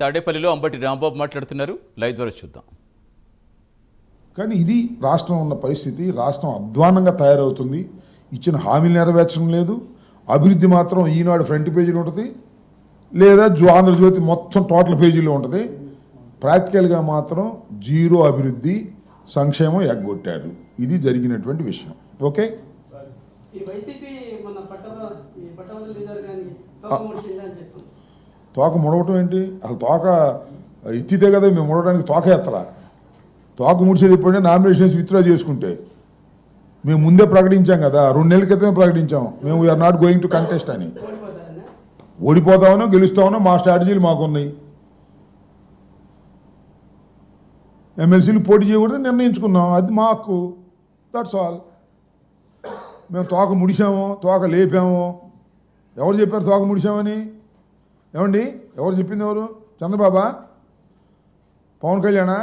తాడేపల్లిలో అంబటి రాంబాబు మాట్లాడుతున్నారు. లైవ్ ద్వారా చూద్దాం. కానీ ఇది రాష్ట్రం ఉన్న పరిస్థితి. రాష్ట్రం అధ్వానంగా తయారవుతుంది. ఇచ్చిన హామీలు నెరవేర్చడం లేదు. అభివృద్ధి మాత్రం ఈనాడు ఫ్రంట్ పేజీలో ఉంటుంది. లేదా జో ఆంధ్రజ్యోతి మొత్తం టోటల్ పేజీలో ఉంటుంది. ప్రాక్టికల్గా మాత్రం జీరో అభివృద్ధి సంక్షేమం ఎగ్గొట్టాడు ఇది జరిగినటువంటి విషయం. ఓకే? ఈ వైసీపీ మన కానీ తోక తోక ముడవటం ఏంటి? అసలు తోక ఇచ్చితే కదా మేము ముడవడానికి తోక ఎత్తలా? తోక ముడిచేది ఎప్పుడంటే నామినేషన్స్ విత్డ్రా చేసుకుంటే. మేము ముందే ప్రకటించాం కదా రెండు నెలల క్రితమే ప్రకటించాం. మేము we are not going to contest అని. ఓడిపోతామనో గెలుస్తామనో మా స్ట్రాటజీలు మాకున్నాయి. ఎమ్మెల్సీలు పోటీ చేయకూడదు నిర్ణయించుకున్నాం. అది మాకు. దట్స్ ఆల్ మేము తోక ముడిసాము తోక లేపాము. ఎవరు చెప్పారు తోక ముడిసామని? ఏమండి? ఎవరు చెప్పింది ఎవరు? చంద్రబాబా? పవన్ కళ్యాణా?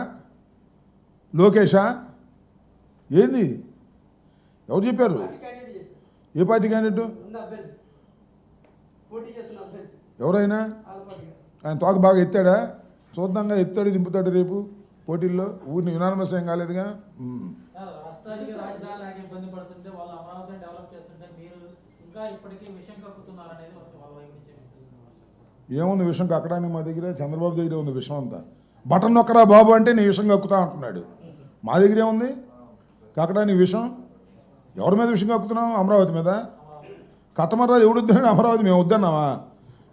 లోకేషా? ఏంది? ఎవరు చెప్పారు? ఏ పార్టీ క్యాండిడేట్ ఎవరైనా? ఆయన తోక బాగా ఎత్తాడా? చూద్దాంగా ఎత్తాడు దింపుతాడు రేపు పోటీల్లో. ఊరిని యునానిమస్ ఏం కాలేదుగా? మ్మ్. రాష్ట్రానికి రాజధాని లాగా ఇబ్బంది పడుతుంటే వాళ్ళు అమరావతిని డెవలప్ చేస్తుంటే మీరు ఇంకా ఇప్పటికీ ఏముంది విషయం కక్కడానికి మా దగ్గర? చంద్రబాబు దగ్గర ఉంది విషయం అంతా. బటన్ నొక్కరా బాబు అంటే నీ విషయం కక్కుతా అంటున్నాడు. మా దగ్గర ఏముంది? కక్కడానికి విషయం ఎవరి మీద విషయం కక్కుతున్నాం అమరావతి మీద. కట్టమర్రా ఎవడు వద్దన్నాడు అమరావతి మేము వద్దన్నావా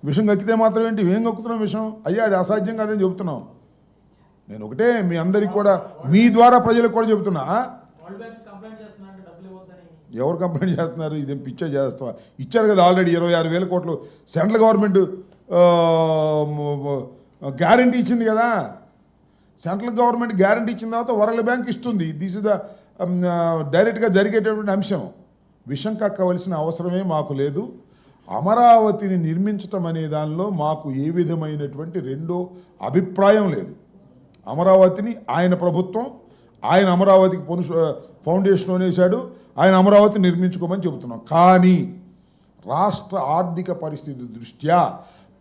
విషయం కక్కితే మాత్రం ఏంటి? ఏం కక్కుతున్నాం విషయం అయ్యా అది అసాధ్యం కాదని చెబుతున్నాం. నేను ఒకటే మీ అందరికి కూడా మీ ద్వారా ప్రజలకు కూడా చెబుతున్నా. ఎవరు కంప్లైంట్ చేస్తున్నారు? ఇదేం పిచ్చే చేస్తా ఇచ్చారు కదా ఆల్రెడీ ఇరవై ఆరు వేల కోట్లు. సెంట్రల్ గవర్నమెంట్ గ్యారంటీ ఇచ్చింది కదా. సెంట్రల్ గవర్నమెంట్ గ్యారంటీ ఇచ్చిన తర్వాత వరల్డ్ బ్యాంక్ ఇస్తుంది. దిస్ ఇస్ ద డైరెక్ట్గా జరిగేటటువంటి అంశం. విషం కక్కవలసిన అవసరమే మాకు లేదు. అమరావతిని నిర్మించటం అనే దానిలో మాకు ఏ విధమైనటువంటి రెండో అభిప్రాయం లేదు. అమరావతిని ఆయన ప్రభుత్వం ఆయన అమరావతికి పొను ఫౌండేషన్ వేశాడు ఆయన అమరావతి నిర్మించుకోమని చెబుతున్నాం. కానీ రాష్ట్ర ఆర్థిక పరిస్థితి దృష్ట్యా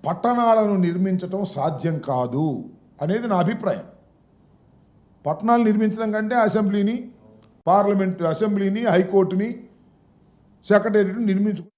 పట్టణాలను నిర్మించటం సాధ్యం కాదు అనేది నా అభిప్రాయం. పట్టణాలు నిర్మించడం కంటే అసెంబ్లీని పార్లమెంట్ అసెంబ్లీని హైకోర్టుని సెక్రటేరియట్ని నిర్మించుకు